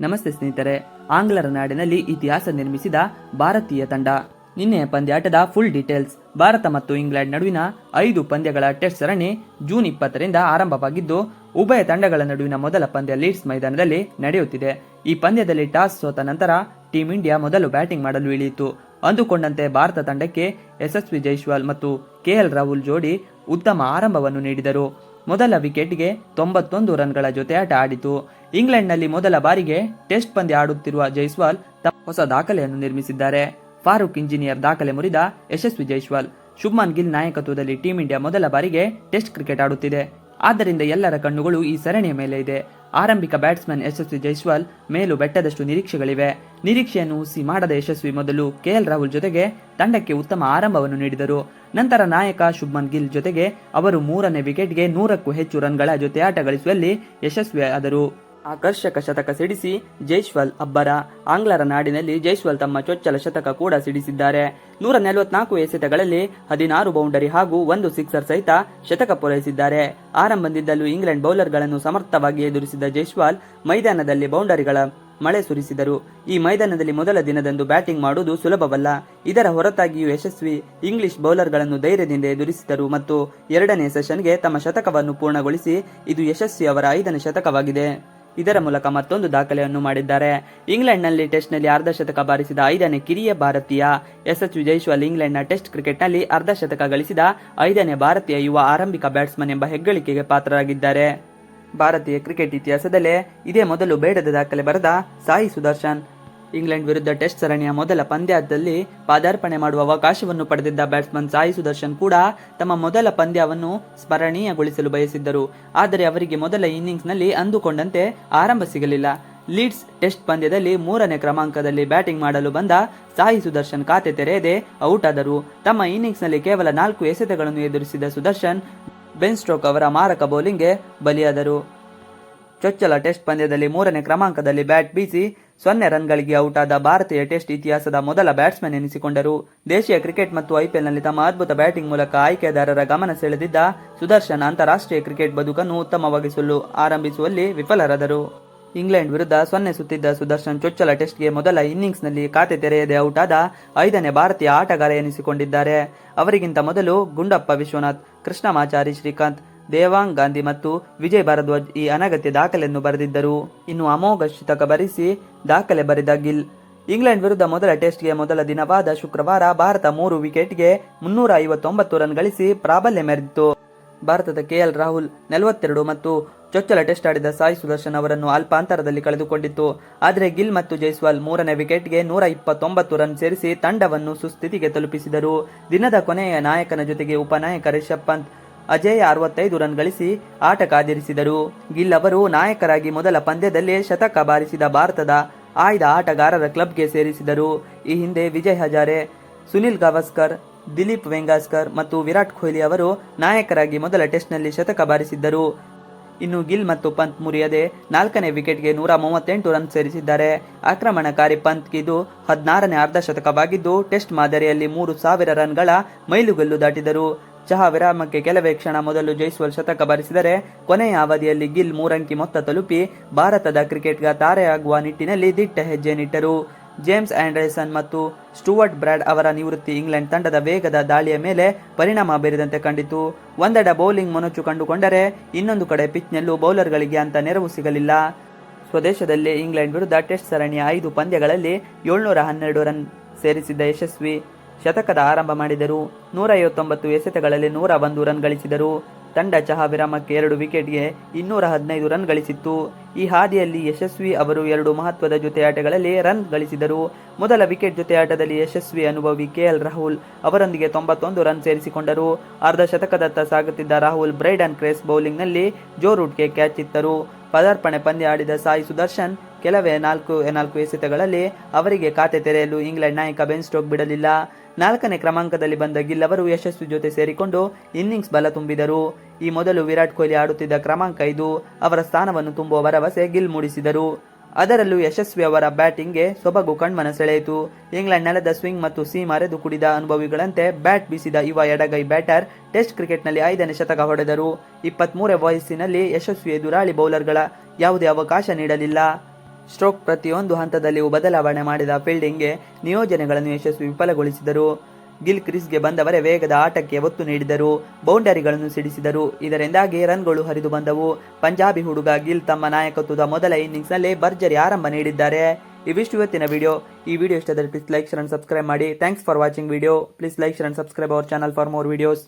ನಮಸ್ತೆ ಸ್ನೇಹಿತರೆ, ಆಂಗ್ಲರ ನಾಡಿನಲ್ಲಿ ಇತಿಹಾಸ ನಿರ್ಮಿಸಿದ ಭಾರತೀಯ ತಂಡ. ನಿನ್ನೆ ಪಂದ್ಯಾಟದ ಫುಲ್ ಡೀಟೇಲ್ಸ್ ಭಾರತ ಮತ್ತು ಇಂಗ್ಲೆಂಡ್ ನಡುವಿನ ಐದು ಪಂದ್ಯಗಳ ಟೆಸ್ಟ್ ಸರಣಿ ಜೂನ್ ಇಪ್ಪತ್ತರಿಂದ ಆರಂಭವಾಗಿದ್ದು, ಉಭಯ ತಂಡಗಳ ನಡುವಿನ ಮೊದಲ ಪಂದ್ಯ ಲೀಡ್ಸ್ ಮೈದಾನದಲ್ಲಿ ನಡೆಯುತ್ತಿದೆ. ಈ ಪಂದ್ಯದಲ್ಲಿ ಟಾಸ್ ಸೋತ ನಂತರ ಟೀಂ ಇಂಡಿಯಾ ಮೊದಲು ಬ್ಯಾಟಿಂಗ್ ಮಾಡಲು ಇಳಿಯಿತು. ಅಂದುಕೊಂಡಂತೆ ಭಾರತ ತಂಡಕ್ಕೆ ಯಶಸ್ವಿ ಜೈಸ್ವಾಲ್ ಮತ್ತು ಕೆಎಲ್ ರಾಹುಲ್ ಜೋಡಿ ಉತ್ತಮ ಆರಂಭವನ್ನು ನೀಡಿದರು. ಮೊದಲ ವಿಕೆಟ್ಗೆ ತೊಂಬತ್ತೊಂದು ರನ್ಗಳ ಜೊತೆ ಆಟ ಆಡಿತು. ಇಂಗ್ಲೆಂಡ್ನಲ್ಲಿ ಮೊದಲ ಬಾರಿಗೆ ಟೆಸ್ಟ್ ಪಂದ್ಯ ಆಡುತ್ತಿರುವ ಜೈಸ್ವಾಲ್ ಹೊಸ ದಾಖಲೆಯನ್ನು ನಿರ್ಮಿಸಿದ್ದಾರೆ. ಫಾರೂಕ್ ಇಂಜಿನಿಯರ್ ದಾಖಲೆ ಮುರಿದ ಯಶಸ್ವಿ ಜೈಸ್ವಾಲ್, ಶುಭ್ಮನ್ ಗಿಲ್ ನಾಯಕತ್ವದಲ್ಲಿ ಟೀಂ ಇಂಡಿಯಾ ಮೊದಲ ಬಾರಿಗೆ ಟೆಸ್ಟ್ ಕ್ರಿಕೆಟ್ ಆಡುತ್ತಿದೆ. ಆದ್ದರಿಂದ ಎಲ್ಲರ ಕಣ್ಣುಗಳು ಈ ಸರಣಿಯ ಮೇಲೆ ಇದೆ. ಆರಂಭಿಕ ಬ್ಯಾಟ್ಸ್ಮನ್ ಯಶಸ್ವಿ ಜೈಸ್ವಾಲ್ ಮೇಲೂ ಬೆಟ್ಟದಷ್ಟು ನಿರೀಕ್ಷೆಗಳಿವೆ. ನಿರೀಕ್ಷೆಯನ್ನು ಹುಸಿ ಮಾಡದ ಯಶಸ್ವಿ ಮೊದಲು ಕೆಎಲ್ ರಾಹುಲ್ ಜೊತೆಗೆ ತಂಡಕ್ಕೆ ಉತ್ತಮ ಆರಂಭವನ್ನು ನೀಡಿದರು. ನಂತರ ನಾಯಕ ಶುಭ್ಮನ್ ಗಿಲ್ ಜೊತೆಗೆ ಅವರು ಮೂರನೇ ವಿಕೆಟ್ಗೆ ನೂರಕ್ಕೂ ಹೆಚ್ಚು ರನ್ಗಳ ಜೊತೆ ಆಟ ಗಳಿಸುವಲ್ಲಿ ಯಶಸ್ವಿಯಾದರು. ಆಕರ್ಷಕ ಶತಕ ಸಿಡಿಸಿ ಜೈಶ್ವಾಲ್ ಅಬ್ಬರ. ಆಂಗ್ಲರ ನಾಡಿನಲ್ಲಿ ಜೈಶ್ವಾಲ್ ತಮ್ಮ ಚೊಚ್ಚಲ ಶತಕ ಕೂಡ ಸಿಡಿಸಿದ್ದಾರೆ. ನೂರ ನಲವತ್ನಾಲ್ಕು ಎಸೆತಗಳಲ್ಲಿ ಹದಿನಾರು ಬೌಂಡರಿ ಹಾಗೂ ಒಂದು ಸಿಕ್ಸರ್ ಸಹಿತ ಶತಕ ಪೂರೈಸಿದ್ದಾರೆ. ಆರಂಭದಿಂದಲೂ ಇಂಗ್ಲೆಂಡ್ ಬೌಲರ್ಗಳನ್ನು ಸಮರ್ಥವಾಗಿ ಎದುರಿಸಿದ ಜೈಶ್ವಾಲ್ ಮೈದಾನದಲ್ಲಿ ಬೌಂಡರಿಗಳ ಮಳೆ ಸುರಿಸಿದರು. ಈ ಮೈದಾನದಲ್ಲಿ ಮೊದಲ ದಿನದಂದು ಬ್ಯಾಟಿಂಗ್ ಮಾಡುವುದು ಸುಲಭವಲ್ಲ. ಇದರ ಹೊರತಾಗಿಯೂ ಯಶಸ್ವಿ ಇಂಗ್ಲಿಷ್ ಬೌಲರ್ಗಳನ್ನು ಧೈರ್ಯದಿಂದ ಎದುರಿಸಿದರು ಮತ್ತು ಎರಡನೇ ಸೆಷನ್ಗೆ ತಮ್ಮ ಶತಕವನ್ನು ಪೂರ್ಣಗೊಳಿಸಿ ಇದು ಯಶಸ್ವಿ ಅವರ ಐದನೇ ಶತಕವಾಗಿದೆ. ಇದರ ಮೂಲಕ ಮತ್ತೊಂದು ದಾಖಲೆಯನ್ನು ಮಾಡಿದ್ದಾರೆ. ಇಂಗ್ಲೆಂಡ್ನಲ್ಲಿ ಟೆಸ್ಟ್ನಲ್ಲಿ ಅರ್ಧ ಶತಕ ಬಾರಿಸಿದ ಐದನೇ ಕಿರಿಯ ಭಾರತೀಯ ಎಸ್ ಎಚ್ ಜೈಶ್ವಾಲ್ ಇಂಗ್ಲೆಂಡ್ನ ಟೆಸ್ಟ್ ಕ್ರಿಕೆಟ್ನಲ್ಲಿ ಅರ್ಧ ಶತಕ ಗಳಿಸಿದ ಐದನೇ ಭಾರತೀಯ ಯುವ ಆರಂಭಿಕ ಬ್ಯಾಟ್ಸ್ಮನ್ ಎಂಬ ಹೆಗ್ಗಳಿಕೆಗೆ ಪಾತ್ರರಾಗಿದ್ದಾರೆ. ಭಾರತೀಯ ಕ್ರಿಕೆಟ್ ಇತಿಹಾಸದಲ್ಲೇ ಇದೇ ಮೊದಲು ಬೇಡದ ದಾಖಲೆ ಬರೆದ ಸಾಯಿ ಸುದರ್ಶನ್. ಇಂಗ್ಲೆಂಡ್ ವಿರುದ್ಧ ಟೆಸ್ಟ್ ಸರಣಿಯ ಮೊದಲ ಪಂದ್ಯದಲ್ಲಿ ಪಾದಾರ್ಪಣೆ ಮಾಡುವ ಅವಕಾಶವನ್ನು ಪಡೆದಿದ್ದ ಬ್ಯಾಟ್ಸ್ಮನ್ ಸಾಯಿ ಸುದರ್ಶನ್ ಕೂಡ ತಮ್ಮ ಮೊದಲ ಪಂದ್ಯವನ್ನು ಸ್ಮರಣೀಯಗೊಳಿಸಲು ಬಯಸಿದ್ದರು. ಆದರೆ ಅವರಿಗೆ ಮೊದಲ ಇನ್ನಿಂಗ್ಸ್ನಲ್ಲಿ ಅಂದುಕೊಂಡಂತೆ ಆರಂಭ ಸಿಗಲಿಲ್ಲ. ಲೀಡ್ಸ್ ಟೆಸ್ಟ್ ಪಂದ್ಯದಲ್ಲಿ ಮೂರನೇ ಕ್ರಮಾಂಕದಲ್ಲಿ ಬ್ಯಾಟಿಂಗ್ ಮಾಡಲು ಬಂದ ಸಾಯಿ ಸುದರ್ಶನ್ ಖಾತೆ ತೆರೆಯದೆ ಔಟ್ ಆದರು. ತಮ್ಮ ಇನ್ನಿಂಗ್ಸ್ನಲ್ಲಿ ಕೇವಲ ನಾಲ್ಕು ಎಸೆತಗಳನ್ನು ಎದುರಿಸಿದ ಸುದರ್ಶನ್ ಬೆನ್ ಸ್ಟ್ರೋಕ್ ಅವರ ಮಾರಕ ಬೌಲಿಂಗ್ಗೆ ಬಲಿಯಾದರು. ಚೊಚ್ಚಲ ಟೆಸ್ಟ್ ಪಂದ್ಯದಲ್ಲಿ ಮೂರನೇ ಕ್ರಮಾಂಕದಲ್ಲಿ ಬ್ಯಾಟ್ ಬೀಸಿ ಸೊನ್ನೆ ರನ್ಗಳಿಗೆ ಆದ ಭಾರತೀಯ ಟೆಸ್ಟ್ ಇತಿಹಾಸದ ಮೊದಲ ಬ್ಯಾಟ್ಸ್ಮನ್ ಎನಿಸಿಕೊಂಡರು. ದೇಶೀಯ ಕ್ರಿಕೆಟ್ ಮತ್ತು ಐಪಿಎಲ್ನಲ್ಲಿ ತಮ್ಮ ಅದ್ಭುತ ಬ್ಯಾಟಿಂಗ್ ಮೂಲಕ ಆಯ್ಕೆದಾರರ ಗಮನ ಸೆಳೆದಿದ್ದ ಸುದರ್ಶನ್ ಅಂತಾರಾಷ್ಟ್ರೀಯ ಕ್ರಿಕೆಟ್ ಬದುಕನ್ನು ಉತ್ತಮವಾಗಿಸಲು ಆರಂಭಿಸುವಲ್ಲಿ ವಿಫಲರಾದರು. ಇಂಗ್ಲೆಂಡ್ ವಿರುದ್ಧ ಸೊನ್ನೆ ಸುತ್ತಿದ್ದ ಸುದರ್ಶನ್ ಚೊಚ್ಚಲ ಟೆಸ್ಟ್ಗೆ ಮೊದಲ ಇನ್ನಿಂಗ್ಸ್ನಲ್ಲಿ ಖಾತೆ ತೆರೆಯದೆ ಔಟ್ ಆದ ಐದನೇ ಭಾರತೀಯ ಆಟಗಾರ ಎನಿಸಿಕೊಂಡಿದ್ದಾರೆ. ಅವರಿಗಿಂತ ಮೊದಲು ಗುಂಡಪ್ಪ ವಿಶ್ವನಾಥ್, ಕೃಷ್ಣಮಾಚಾರಿ ಶ್ರೀಕಾಂತ್ ದೇವಾಂಗ್ ಗಾಂಧಿ ಮತ್ತು ವಿಜಯ್ ಭಾರದ್ವಾಜ್ ಈ ಅನಗತ್ಯ ದಾಖಲೆಯನ್ನು ಬರೆದಿದ್ದರು. ಇನ್ನು ಅಮೋಘ ಶತಕ ಬರಿಸಿ ದಾಖಲೆ ಬರೆದ ಗಿಲ್. ಇಂಗ್ಲೆಂಡ್ ವಿರುದ್ಧ ಮೊದಲ ಟೆಸ್ಟ್ಗೆ ಮೊದಲ ದಿನವಾದ ಶುಕ್ರವಾರ ಭಾರತ ಮೂರು ವಿಕೆಟ್ಗೆ ಮುನ್ನೂರ ಐವತ್ತೊಂಬತ್ತು ರನ್ ಗಳಿಸಿ ಪ್ರಾಬಲ್ಯ ಮೆರೆದಿತ್ತು. ಭಾರತದ ಕೆಎಲ್ ರಾಹುಲ್ ನಲವತ್ತೆರಡು ಮತ್ತು ಚೊಚ್ಚಲ ಟೆಸ್ಟ್ ಆಡಿದ ಸಾಯಿ ಸುದರ್ಶನ್ ಅವರನ್ನು ಅಲ್ಪ ಅಂತರದಲ್ಲಿ ಕಳೆದುಕೊಂಡಿತ್ತು. ಆದರೆ ಗಿಲ್ ಮತ್ತು ಜೈಸ್ವಾಲ್ ಮೂರನೇ ವಿಕೆಟ್ಗೆ ನೂರ ಇಪ್ಪತ್ತೊಂಬತ್ತು ರನ್ ಸೇರಿಸಿ ತಂಡವನ್ನು ಸುಸ್ಥಿತಿಗೆ ತಲುಪಿಸಿದರು. ದಿನದ ಕೊನೆಯ ನಾಯಕನ ಜೊತೆಗೆ ಉಪನಾಯಕ ರಿಷಬ್ ಪಂತ್ ಅಜೇಯ ಅರವತ್ತೈದು ರನ್ ಗಳಿಸಿ ಆಟ ಕಾದಿರಿಸಿದರು. ಗಿಲ್ ಅವರು ನಾಯಕರಾಗಿ ಮೊದಲ ಪಂದ್ಯದಲ್ಲೇ ಶತಕ ಬಾರಿಸಿದ ಭಾರತದ ಆಯ್ದ ಆಟಗಾರರ ಕ್ಲಬ್ಗೆ ಸೇರಿಸಿದರು. ಈ ಹಿಂದೆ ವಿಜಯ್ ಹಜಾರೆ, ಸುನಿಲ್ ಗವಾಸ್ಕರ್, ದಿಲೀಪ್ ವೆಂಗಾಸ್ಕರ್ ಮತ್ತು ವಿರಾಟ್ ಕೊಹ್ಲಿ ಅವರು ನಾಯಕರಾಗಿ ಮೊದಲ ಟೆಸ್ಟ್ನಲ್ಲಿ ಶತಕ ಬಾರಿಸಿದ್ದರು. ಇನ್ನು ಗಿಲ್ ಮತ್ತು ಪಂತ್ ಮುರಿಯದೆ ನಾಲ್ಕನೇ ವಿಕೆಟ್ಗೆ ನೂರ ಮೂವತ್ತೆಂಟು ರನ್ ಸೇರಿಸಿದ್ದಾರೆ. ಆಕ್ರಮಣಕಾರಿ ಪಂತ್ ಇದು ಹದಿನಾರನೇ ಅರ್ಧ ಶತಕವಾಗಿದ್ದು, ಟೆಸ್ಟ್ ಮಾದರಿಯಲ್ಲಿ ಮೂರು ಸಾವಿರ ರನ್ಗಳ ಮೈಲುಗಲ್ಲು ದಾಟಿದರು. ಚಹಾ ವಿರಾಮಕ್ಕೆ ಕೆಲವೇ ಕ್ಷಣ ಮೊದಲು ಜೈಸ್ವಾಲ್ ಶತಕ ಬಾರಿಸಿದರೆ, ಕೊನೆಯ ಅವಧಿಯಲ್ಲಿ ಗಿಲ್ ಮೂರಂಕಿ ಮೊತ್ತ ತಲುಪಿ ಭಾರತದ ಕ್ರಿಕೆಟ್ಗ ತಾರೆಯಾಗುವ ನಿಟ್ಟಿನಲ್ಲಿ ದಿಟ್ಟ ಹೆಜ್ಜೆ ನಿಟ್ಟರು. ಜೇಮ್ಸ್ ಆಂಡ್ರೇಸನ್ ಮತ್ತು ಸ್ಟುವರ್ಟ್ ಬ್ರಾಡ್ ಅವರ ನಿವೃತ್ತಿ ಇಂಗ್ಲೆಂಡ್ ತಂಡದ ವೇಗದ ದಾಳಿಯ ಮೇಲೆ ಪರಿಣಾಮ ಬೀರಿದಂತೆ ಕಂಡಿತು. ಒಂದೆಡೆ ಬೌಲಿಂಗ್ ಮೊನಚು ಕಂಡುಕೊಂಡರೆ, ಇನ್ನೊಂದು ಕಡೆ ಪಿಚ್ನಲ್ಲೂ ಬೌಲರ್ಗಳಿಗೆ ಅಂತ ನೆರವು ಸಿಗಲಿಲ್ಲ. ಸ್ವದೇಶದಲ್ಲಿ ಇಂಗ್ಲೆಂಡ್ ವಿರುದ್ಧ ಟೆಸ್ಟ್ ಸರಣಿಯ ಐದು ಪಂದ್ಯಗಳಲ್ಲಿ ಏಳ್ನೂರ ಹನ್ನೆರಡು ರನ್ ಸೇರಿಸಿದ್ದ ಯಶಸ್ವಿ ಶತಕದ ಆರಂಭ ಮಾಡಿದರು. ನೂರ ಐವತ್ತೊಂಬತ್ತು ಎಸೆತಗಳಲ್ಲಿ ನೂರ ಒಂದು ರನ್ ಗಳಿಸಿದರು. ತಂಡ ಚಹಾ ವಿರಾಮಕ್ಕೆ ಎರಡು ವಿಕೆಟ್ಗೆ ಇನ್ನೂರ ಹದಿನೈದು ರನ್ ಗಳಿಸಿತ್ತು. ಈ ಹಾದಿಯಲ್ಲಿ ಯಶಸ್ವಿ ಅವರು ಎರಡು ಮಹತ್ವದ ಜೊತೆಯಾಟಗಳಲ್ಲಿ ರನ್ ಗಳಿಸಿದರು. ಮೊದಲ ವಿಕೆಟ್ ಜೊತೆಯಾಟದಲ್ಲಿ ಯಶಸ್ವಿ ಅನುಭವಿ ಕೆಎಲ್ ರಾಹುಲ್ ಅವರೊಂದಿಗೆ ತೊಂಬತ್ತೊಂದು ರನ್ ಸೇರಿಸಿಕೊಂಡರು. ಅರ್ಧ ಶತಕದತ್ತ ಸಾಗುತ್ತಿದ್ದ ರಾಹುಲ್ ಬ್ರೈಡನ್ ಕ್ರೇಸ್ ಬೌಲಿಂಗ್ನಲ್ಲಿ ಜೋ ರೂಟ್ಗೆ ಕ್ಯಾಚ್ ಇತ್ತರು. ಪದಾರ್ಪಣೆ ಪಂದ್ಯ ಆಡಿದ ಸಾಯಿ ಸುದರ್ಶನ್, ಕೆಲವೇ ನಾಲ್ಕು ನಾಲ್ಕು ಎಸೆತಗಳಲ್ಲಿ ಅವರಿಗೆ ಖಾತೆ ತೆರೆಯಲು ಇಂಗ್ಲೆಂಡ್ ನಾಯಕ ಬೆನ್ ಸ್ಟೋಕ್ ಬಿಡಲಿಲ್ಲ. ನಾಲ್ಕನೇ ಕ್ರಮಾಂಕದಲ್ಲಿ ಬಂದ ಗಿಲ್ ಅವರು ಯಶಸ್ವಿ ಜೊತೆ ಸೇರಿಕೊಂಡು ಇನ್ನಿಂಗ್ಸ್ ಬಲ ತುಂಬಿದರು. ಈ ಮೊದಲು ವಿರಾಟ್ ಕೊಹ್ಲಿ ಆಡುತ್ತಿದ್ದ ಕ್ರಮಾಂಕ ಇದು. ಅವರ ಸ್ಥಾನವನ್ನು ತುಂಬುವ ಭರವಸೆ ಗಿಲ್ ಮೂಡಿಸಿದರು. ಅದರಲ್ಲೂ ಯಶಸ್ವಿ ಅವರ ಬ್ಯಾಟಿಂಗ್ಗೆ ಸೊಬಗು ಕಣ್ಮನ ಸೆಳೆಯಿತು ಇಂಗ್ಲೆಂಡ್ ನೆಲದ ಸ್ವಿಂಗ್ ಮತ್ತು ಸೀಮ್ ಅರೆದು ಕುಡಿದ ಅನುಭವಿಗಳಂತೆ ಬ್ಯಾಟ್ ಬೀಸಿದ ಯುವ ಎಡಗೈ ಬ್ಯಾಟರ್ ಟೆಸ್ಟ್ ಕ್ರಿಕೆಟ್ನಲ್ಲಿ ಐದನೇ ಶತಕ ಹೊಡೆದರು. ಇಪ್ಪತ್ಮೂರೇ ವಯಸ್ಸಿನಲ್ಲಿ ಯಶಸ್ವಿ ಎದುರಾಳಿ ಬೌಲರ್ಗಳ ಯಾವುದೇ ಅವಕಾಶ ನೀಡಲಿಲ್ಲ. ಸ್ಟ್ರೋಕ್ ಪ್ರತಿಯೊಂದು ಹಂತದಲ್ಲಿಯೂ ಬದಲಾವಣೆ ಮಾಡಿದ ಫೀಲ್ಡಿಂಗ್ಗೆ ನಿಯೋಜನೆಗಳನ್ನು ಯಶಸ್ವಿ ವಿಫಲಗೊಳಿಸಿದರು. ಗಿಲ್ ಕ್ರಿಸ್ಗೆ ಬಂದವರೇ ವೇಗದ ಆಟಕ್ಕೆ ಒತ್ತು ನೀಡಿದರು. ಬೌಂಡರಿಗಳನ್ನು ಸಿಡಿಸಿದರು. ಇದರಿಂದಾಗಿ ರನ್ಗಳು ಹರಿದು ಬಂದವು. ಪಂಜಾಬಿ ಹುಡುಗ ಗಿಲ್ ತಮ್ಮ ನಾಯಕತ್ವದ ಮೊದಲ ಇನ್ನಿಂಗ್ಸ್ನಲ್ಲೇ ಭರ್ಜರಿ ಆರಂಭ ನೀಡಿದ್ದಾರೆ. ಇವಿಷ್ಟು ಇವತ್ತಿನ ವಿಡಿಯೋ. ಈ video ಇಷ್ಟದಲ್ಲಿ please like share and subscribe ಮಾಡಿ. Thanks for watching video please like share and subscribe our channel for more videos